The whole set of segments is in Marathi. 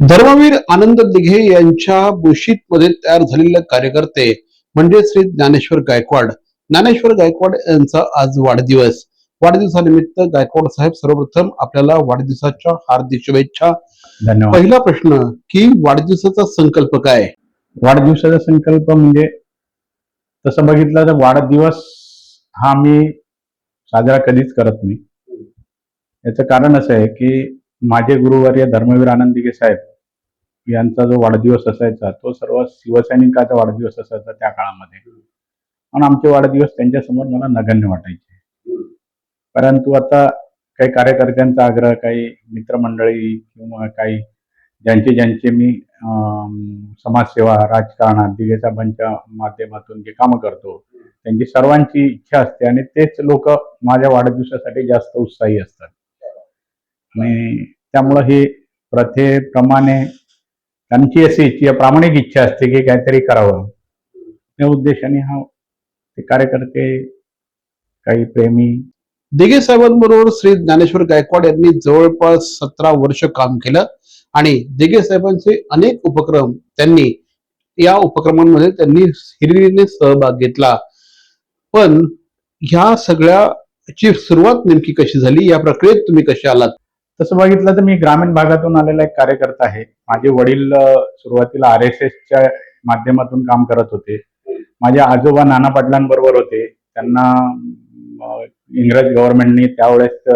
धर्मवीर आनंद दिघे यांच्या मध्ये तयार झालेले कार्यकर्ते म्हणजे श्री ज्ञानेश्वर गायकवाड. ज्ञानेश्वर गायकवाड यांचा आज वाढदिवस. वाढदिवसानिमित्त गायकवाड साहेब सर्वप्रथम आपल्याला वाढदिवसाच्या हार्दिक शुभेच्छा. धन्यवाद. पहिला प्रश्न की वाढदिवसाचा संकल्प काय? वाढदिवसाचा संकल्प म्हणजे तसं बघितलं तर वाढदिवस हा मी साजरा कधीच करत नाही. याचं कारण असं आहे की माझे गुरुवर्य धर्मवीर आनंद दिघे साहेब यांचा जो वाढदिवस असायचा तो सर्व शिवसैनिकाचा वाढदिवस असायचा त्या काळामध्ये. आणि आमचे वाढदिवस त्यांच्यासमोर मला नगण्य वाटायचे. परंतु आता काही कार्यकर्त्यांचा आग्रह काही मित्रमंडळी किंवा काही ज्यांचे ज्यांचे मी अं, समाजसेवा राजकारणात दिगेचा बनच्या माध्यमातून जे कामं करतो त्यांची सर्वांची इच्छा असते आणि तेच लोक माझ्या वाढदिवसासाठी जास्त उत्साही असतात. आणि त्यामुळं हे प्रथेप्रमाणे त्यांची अशी इच्छा प्रामाणिक इच्छा असते की काहीतरी करावं. त्या उद्देशाने हा ते कार्यकर्ते काही प्रेमी. दिघे साहेबांबरोबर श्री ज्ञानेश्वर गायकवाड यांनी जवळपास सतरा वर्ष काम केलं आणि दिघे साहेबांचे अनेक उपक्रम त्यांनी या उपक्रमांमध्ये त्यांनी हिरिरीने सहभाग घेतला. पण ह्या सगळ्याची सुरुवात नेमकी कशी झाली? या प्रक्रियेत तुम्ही कसे आलात? तसं बघितलं तर मी ग्रामीण भागातून आलेला एक कार्यकर्ता आहे. माझे वडील सुरुवातीला आर एस एसच्या माध्यमातून काम करत होते. माझे आजोबा नाना पाटलांबरोबर होते. त्यांना इंग्रज गव्हर्नमेंटनी त्यावेळेस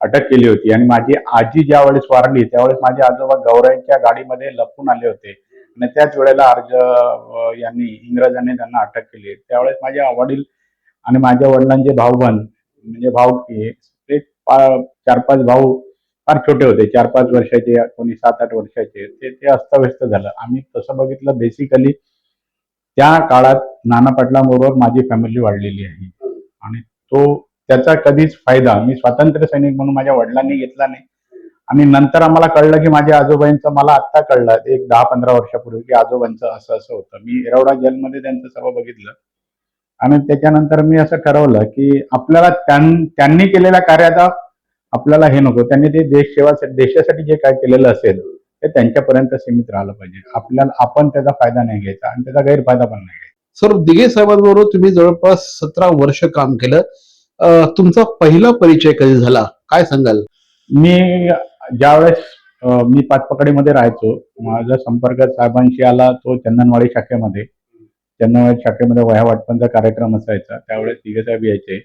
अटक केली होती. आणि माझी आजी ज्या वेळेस वारली त्यावेळेस माझे आजोबा गौराईच्या गाडीमध्ये लपून आले होते. आणि त्याच वेळेला अर्ज यांनी इंग्रजांनी त्यांना अटक केली. त्यावेळेस माझे वडील आणि माझ्या वडिलांचे भाऊबंद म्हणजे भाऊ ते चार पाच भाऊ फार छोटे होते चार पाच वर्षाचे कोणी सात आठ वर्षाचे ते ते अस्तव्यस्त झालं. आम्ही तसं बघितलं बेसिकली त्या काळात नाना पाटलांबरोबर माझी फॅमिली वाढलेली आहे. आणि तो त्याचा कधीच फायदा मी स्वातंत्र्य सैनिक म्हणून माझ्या वडिलांनी घेतला नाही. आणि नंतर आम्हाला कळलं की माझ्या आजोबांचं मला आत्ता कळलं एक दहा पंधरा वर्षापूर्वी की आजोबांचं असं असं होतं. मी एरवडा जेलमध्ये त्यांचं सर्व बघितलं. आणि त्याच्यानंतर मी असं ठरवलं की आपल्याला त्यां- त्यांनी केलेल्या कार्याचा आपल्याला हे नको. त्यांनी ते देश सेवा देशासाठी जे काय केलेलं असेल ते त्यांच्यापर्यंत सीमित राहिलं पाहिजे. आपल्याला आपण त्याचा फायदा नाही घ्यायचा आणि त्याचा गैरफायदा पण नाही घ्यायचा. सर दिघे साहेबांबरोबर तुम्ही जवळपास सतरा वर्ष काम केलं. तुमचा पहिला परिचय कधी झाला? काय सांगाल? मी ज्यावेळेस मी पाचपकडीमध्ये राहायचो माझा संपर्क साहेबांशी आला तो चंदनवाडी शाखेमध्ये. चंदनवाडी शाखेमध्ये वह्या वाटपांचा कार्यक्रम असायचा. त्यावेळेस तिघे साहेब यायचे.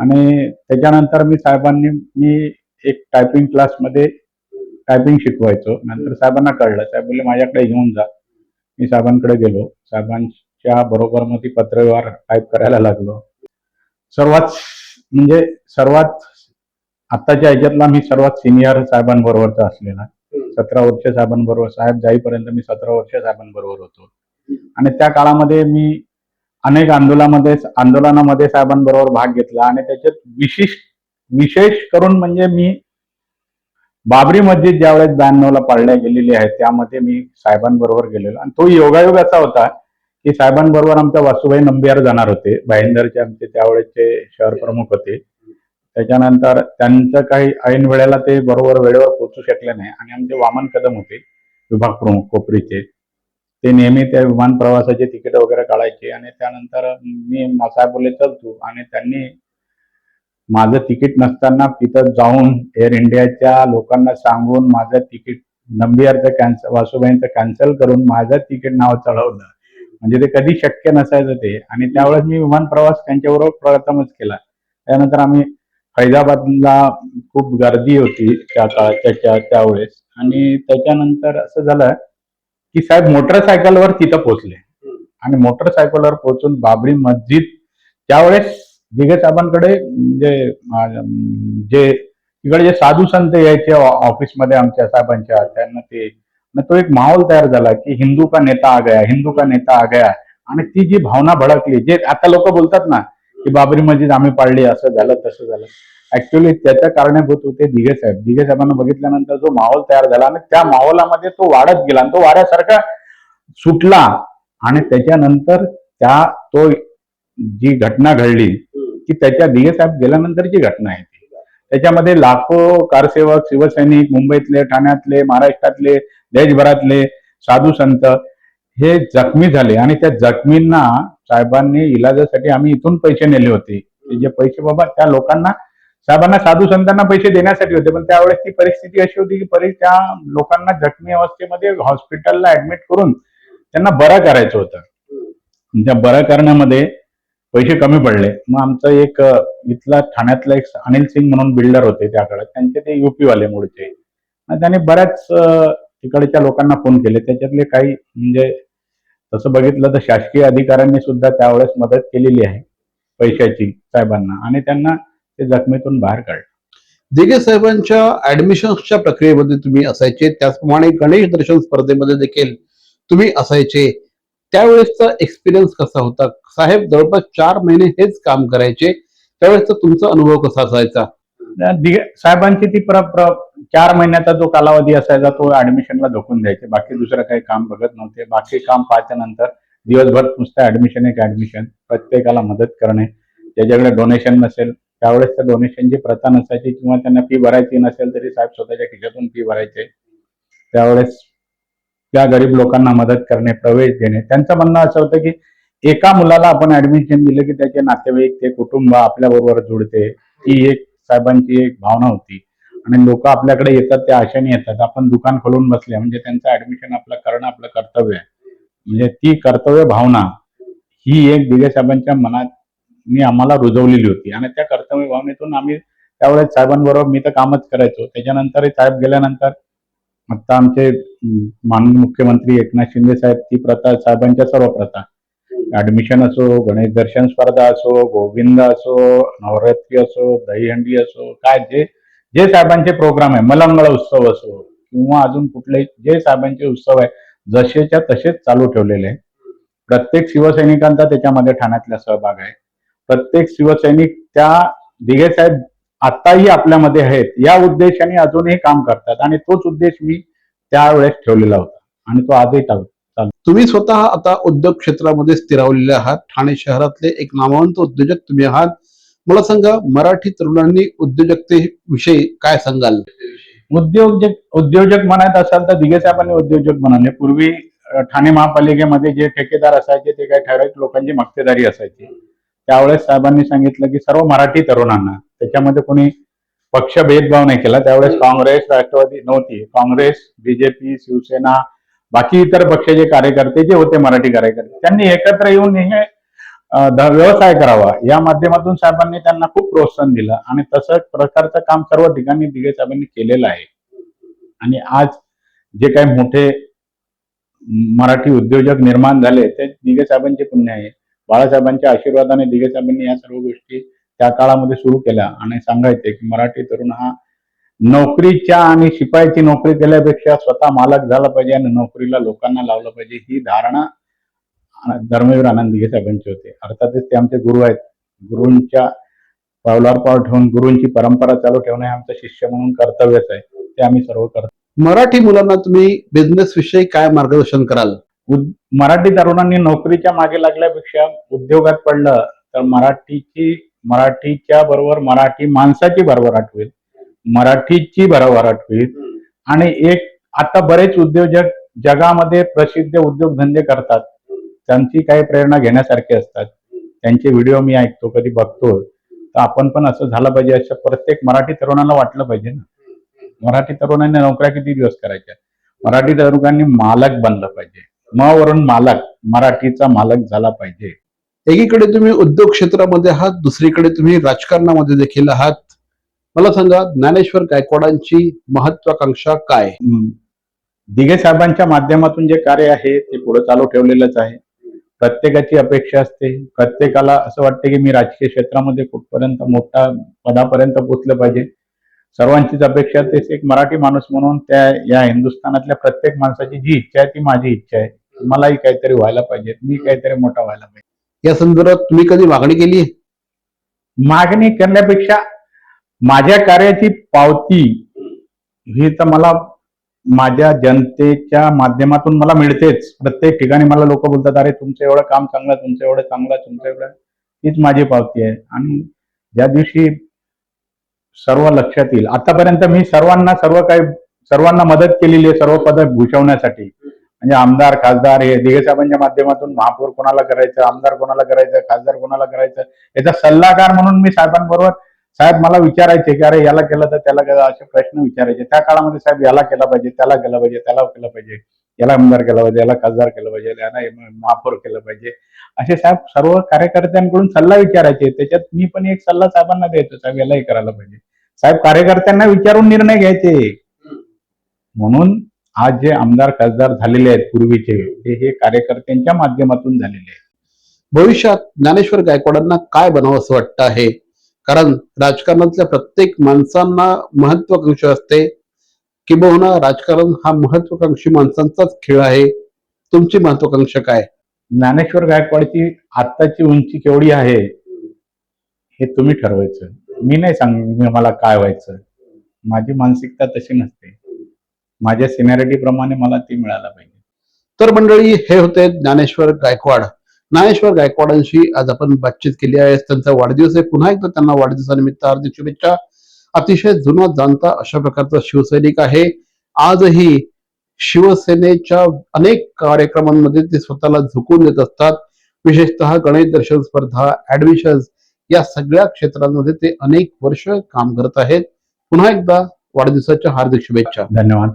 आणि त्याच्यानंतर मी साहेबांनी मी एक टायपिंग क्लासमध्ये टायपिंग शिकवायचो. नंतर साहेबांना कळलं साहेब बोलले माझ्याकडे घेऊन जा. मी साहेबांकडे गेलो. साहेबांच्या बरोबर मग ती पत्रव्यवहार टाईप करायला लागलो. सर्वात म्हणजे सर्वात आत्ताच्या ह्याच्यातला मी सर्वात सिनियर साहेबांबरोबरचा असलेला. सतरा वर्ष साहेबांबरोबर साहेब जाईपर्यंत मी सतरा वर्ष साहेबांबरोबर होतो. आणि त्या काळामध्ये मी अनेक आंदोलनामध्ये आंदोलनामध्ये साहेबांबरोबर भाग घेतला आणि त्याच्यात विशिष्ट विशेष करून म्हणजे मी बाबरी मस्जिद ज्यावेळेस ब्याण्णवला पाळल्या गेलेली आहे त्यामध्ये मी साहेबांबरोबर गेलेलो. आणि तो योगायोग असा होता की साहेबांबरोबर आमच्या वासुभाई नंबियार जाणार होते भाईंदरचे आमचे त्यावेळेचे शहर प्रमुख होते. त्याच्यानंतर त्यांचं काही ऐन वेळेला ते बरोबर वेळेवर पोचू शकले नाही आणि आमचे वामन कदम होते विभाग प्रमुख कोपरीचे. ते नेहमी त्या विमान प्रवासाचे तिकीट वगैरे काढायचे आणि त्यानंतर मी मा- साहेब बोलले चल तू आणि त्यांनी माझं तिकीट नसताना तिथं जाऊन एअर इंडियाच्या लोकांना सांगून माझं तिकीट नंबियारचं कॅन्सल वासुबाईंचं कॅन्सल करून माझं तिकीट नाव चढवलं. म्हणजे ते कधी शक्य नसायचं ते. आणि त्यावेळेस मी विमान प्रवास त्यांच्याबरोबर प्रथमच केला. त्यानंतर आम्ही फैजाबादला खूप गर्दी होती त्या काळाच्या त्यावेळेस. आणि त्याच्यानंतर असं झालं की साहेब मोटरसायकलवर तिथं पोहोचले. आणि मोटरसायकलवर पोहोचून बाबरी मस्जिद त्यावेळेस दिघे साहेबांकडे म्हणजे जे तिकडे जे साधू संत यायचे ऑफिसमध्ये आमच्या साहेबांच्या त्यांना ते तो एक माहोल तयार झाला की हिंदू का नेता आ गया हिंदू का नेता आ गया. आणि ती जी भावना भडकली जे आता लोक बोलतात ना की बाबरी मस्जिद आम्ही पाडली असं झालं तसं झालं. ऍक्च्युली त्याच्या कारणीभूत होते दिघे साहेब. दिघे साहेबांना बघितल्यानंतर जो माहोल तयार झाला आणि त्या माहोलामध्ये तो वाढत गेला आणि तो वाऱ्यासारखा सुटला. आणि त्याच्यानंतर त्या तो जी घटना घडली की त्याच्या दिघे साहेब गेल्यानंतरची घटना आहे ती. त्याच्यामध्ये लाखो कारसेवक शिवसैनिक मुंबईतले ठाण्यातले महाराष्ट्रातले देशभरातले साधू संत हे जखमी झाले. आणि त्या जखमींना साहेबांनी इलाजासाठी आम्ही इथून पैसे नेले होते. जे पैसे बाबा त्या लोकांना साहेबांना साधू संतांना पैसे देण्यासाठी होते पण त्यावेळेस ती परिस्थिती अशी होती की परि त्या लोकांना जखमी अवस्थेमध्ये हॉस्पिटलला ऍडमिट करून त्यांना बरं करायचं होतं. त्या बरं करण्यामध्ये पैसे कमी पडले. मग आमचं एक इथला ठाण्यातला एक अनिल सिंग म्हणून बिल्डर होते त्याकडे. त्यांचे ते युपीवाले मूळचे. त्यांनी बऱ्याच तिकडच्या लोकांना फोन केले. त्याच्यातले काही म्हणजे तसं बघितलं तर शासकीय अधिकाऱ्यांनी सुद्धा त्यावेळेस मदत केलेली आहे पैशाची साहेबांना. आणि त्यांना ते जखमीतून बाहेर काढलं. दिगे साहेबांच्या ऍडमिशन्सच्या प्रक्रियेमध्ये तुम्ही असायचे त्याचप्रमाणे गणेश दर्शन स्पर्धेमध्ये देखील तुम्ही असायचे. त्यावेळेसचा एक्सपिरियन्स कसा होता? साहेब जवळपास चार महिने हेच काम करायचे. त्यावेळेसचा तुमचा अनुभव कसा असायचा? साहेबांची ती प्र, प्र चार महिन्याचा जो कालावधी असायचा तो ऍडमिशनला झोकून द्यायचे. बाकी दुसरं काही काम बघत नव्हते. बाकी काम पाहायच्या नंतर दिवसभर नुसतं ऍडमिशन एक ऍडमिशन प्रत्येकाला मदत करणे. ज्याच्याकडे डोनेशन नसेल त्यावेळेस त्या डोनेशनची प्रथा नसायची किंवा त्यांना फी भरायची नसेल तरी साहेब स्वतःच्या खिशातून फी भरायचे. त्यावेळेस त्या गरीब लोकांना मदत करणे प्रवेश देणे. त्यांचं म्हणणं असं होतं की एका मुलाला आपण ऍडमिशन दिलं की त्याचे नातेवाईक ते कुटुंब आपल्या बरोबर जुळते. ही एक साहेबांची एक भावना होती. आणि लोक आपल्याकडे येतात त्या आशेने येतात. आपण दुकान खोलून बसले म्हणजे त्यांचं ऍडमिशन आपलं करणं आपलं कर्तव्य आहे. म्हणजे ती कर्तव्य भावना ही एक दिगे साहेबांच्या मनात मी आम्हाला रुजवलेली होती. आणि त्या कर्तव्य भावनेतून आम्ही त्यावेळेस साहेबांबरोबर मी तर कामच करायचो. त्याच्यानंतरही साहेब गेल्यानंतर आता आमचे माननीय मुख्यमंत्री एकनाथ शिंदे साहेब ती प्रथा साहेबांच्या सर्व प्रथा ऍडमिशन असो गणेश दर्शन स्पर्धा असो गोविंद असो नवरात्री असो दहीहंडी असो काय जे जे साहेबांचे प्रोग्राम आहे मलंगळ उत्सव असो किंवा अजून कुठले जे साहेबांचे उत्सव आहे जसेच्या तसेच चालू ठेवलेले आहे. प्रत्येक शिवसैनिकांचा त्याच्यामध्ये ठाण्यातला सहभाग आहे. प्रत्येक शिवसैनिक त्या दिघे साहेब आताही आपल्यामध्ये आहेत या उद्देशाने अजूनही काम करतात आणि तोच उद्देश मी त्यावेळेस ठेवलेला होता आणि तो आजही चालू तुम्ही स्वतः आता उद्योग क्षेत्रामध्ये स्थिरावलेले आहात. ठाणे शहरातले एक नामवंत उद्योजक तुम्ही आहात. मला सांगा मराठी तरुणांनी उद्योजकतेविषयी काय सांगाल? उद्योजक उद्योजक म्हणत असाल तर दिघे साहेबांनी उद्योजक म्हणाले. पूर्वी ठाणे महापालिकेमध्ये जे ठेकेदार असायचे ते काही ठराविक लोकांची मक्तेदारी असायची. त्यावेळेस साहेबांनी सांगितलं की सर्व मराठी तरुणांना त्याच्यामध्ये कोणी पक्ष भेदभाव नाही केला. त्यावेळेस काँग्रेस राष्ट्रवादी नव्हती. काँग्रेस बीजेपी शिवसेना बाकी इतर पक्षाचे कार्यकर्ते जे होते मराठी कार्यकर्ते त्यांनी एकत्र येऊन हे व्यवसाय करावा. या माध्यमातून साहेबांनी त्यांना खूप प्रोत्साहन दिलं आणि तसं प्रकारचं काम सर्व ठिकाणी दिघे साहेबांनी केलेलं आहे. आणि आज जे काही मोठे मराठी उद्योजक निर्माण झाले ते दिघे साहेबांचे पुण्य आहे. बाळासाहेबांच्या आशीर्वादाने दिघे साहेबांनी या सर्व गोष्टी त्या काळामध्ये सुरू केल्या आणि सांगायचे की मराठी तरुण हा नोकरीच्या आणि शिपायाची नोकरी केल्यापेक्षा स्वतः मालक झाला पाहिजे आणि नोकरीला लोकांना लावलं पाहिजे ही धारणा धर्मवीर आनंद दिघे साहेबांची होते. अर्थातच ते आमचे गुरु आहेत. गुरूंच्या पावलावर पाव ठेवून गुरूंची परंपरा चालू ठेवणं हे आमचं शिष्य म्हणून कर्तव्यच आहे. ते आम्ही सर्व करतो. मराठी मुलांना तुम्ही बिझनेस विषयी काय मार्गदर्शन कराल? मराठी तरुणांनी नोकरीच्या मागे लागल्यापेक्षा उद्योगात पडलं तर मराठीची मराठीच्या बरोबर मराठी माणसाची भरभराट होईल. मराठीची भरभराट होईल. आणि एक आता बरेच उद्योजक जगामध्ये प्रसिद्ध उद्योगधंदे करतात. त्यांची काही प्रेरणा घेण्यासारखी असतात त्यांचे व्हिडिओ मी ऐकतो कधी बघतो तर आपण पण असं झालं पाहिजे असं प्रत्येक मराठी तरुणाला वाटलं पाहिजे ना. मराठी तरुणांनी नोकऱ्या किती दिवस करायच्या? मराठी तरुणांनी मालक बनलं पाहिजे. म वरून मालक मराठीचा मालक झाला पाहिजे. एकीकडे तुम्ही उद्योग क्षेत्रामध्ये आहात दुसरीकडे तुम्ही राजकारणामध्ये देखील आहात. मला सांगा ज्ञानेश्वर गायकवाडांची महत्वाकांक्षा काय. दिघे साहेबांच्या माध्यमातून जे कार्य आहे ते पुढे चालू ठेवलेलंच आहे. प्रत्येकाची अपेक्षा असते. प्रत्येकाला असं वाटते की मी राजकीय क्षेत्रामध्ये कुठपर्यंत मोठा पदापर्यंत पोहोचलं पाहिजे. सर्वांचीच अपेक्षा तेच एक मराठी माणूस म्हणून त्या या हिंदुस्थानातल्या प्रत्येक माणसाची जी इच्छा आहे ती माझी इच्छा आहे. मलाही काहीतरी व्हायला पाहिजे. मी काहीतरी मोठा व्हायला पाहिजे. या संदर्भात तुम्ही कधी मागणी केली? मागणी करण्यापेक्षा माझ्या कार्याची पावती ही तर मला माझ्या जनतेच्या माध्यमातून मला मिळतेच. प्रत्येक ठिकाणी मला लोक बोलतात अरे तुमचं एवढं काम चांगलं तुमचं एवढं चांगलं तुमचं एवढं हीच माझी पावती आहे. आणि ज्या दिवशी सर्व लक्षात येईल आतापर्यंत मी सर्वांना सर्व काही सर्वांना मदत केलेली आहे सर्व पद भूषवण्यासाठी. म्हणजे आमदार खासदार हे दिघे साहेबांच्या माध्यमातून महापौर कोणाला करायचं आमदार कोणाला करायचं खासदार कोणाला करायचं याचा सल्लागार म्हणून मी साहेबांबरोबर साहेब मला विचारायचे की अरे याला केलं तर त्याला केलं असे प्रश्न विचारायचे. त्या काळामध्ये साहेब याला केला पाहिजे त्याला केलं पाहिजे त्याला केलं पाहिजे याला आमदार केला पाहिजे याला खासदार केलं पाहिजे याला महापौर केलं पाहिजे. असे साहेब सर्व कार्यकर्त्यांकडून सल्ला विचारायचे. त्याच्यात मी पण एक सल्ला साहेबांना द्यायचो साहेब याला हे करायला पाहिजे. साहेब कार्यकर्त्यांना विचारून निर्णय घ्यायचे. म्हणून आज जे आमदार खासदार झालेले आहेत पूर्वीचे ते हे कार्यकर्त्यांच्या माध्यमातून झालेले आहेत. भविष्यात ज्ञानेश्वर गायकवाडांना काय बनावं असं वाटतं आहे? कारण राजकारणातल्या प्रत्येक माणसांना महत्वाकांक्षा असते. किंबहुना राजकारण हा महत्वाकांक्षी माणसांचाच खेळ आहे. तुमची महत्वाकांक्षा काय? ज्ञानेश्वर गायकवाडची आत्ताची उंची केवढी आहे हे तुम्ही ठरवायचं. मी नाही सांग मी मला काय व्हायचं. माझी मानसिकता तशी नसते. माझ्या सिनियरिटी प्रमाणे मला ती मिळायला पाहिजे. तर मंडळी हे होते ज्ञानेश्वर गायकवाड. ज्ञानेश्वर गायकवाडांशी आज आपण बातचीत केली आहे. त्यांचा वाढदिवस आहे. पुन्हा एकदा त्यांना वाढदिवसानिमित्त हार्दिक शुभेच्छा. अतिशय जुना जाणता अशा प्रकारचा शिवसैनिक आहे. आजही शिवसेनेच्या अनेक कार्यक्रमांमध्ये ते स्वतःला झुकून देत असतात. विशेषतः गणेश दर्शन स्पर्धा ऍडमिशन या सगळ्या क्षेत्रांमध्ये ते अनेक वर्ष काम करत आहेत. पुन्हा एकदा वाढदिवसाच्या हार्दिक शुभेच्छा. धन्यवाद.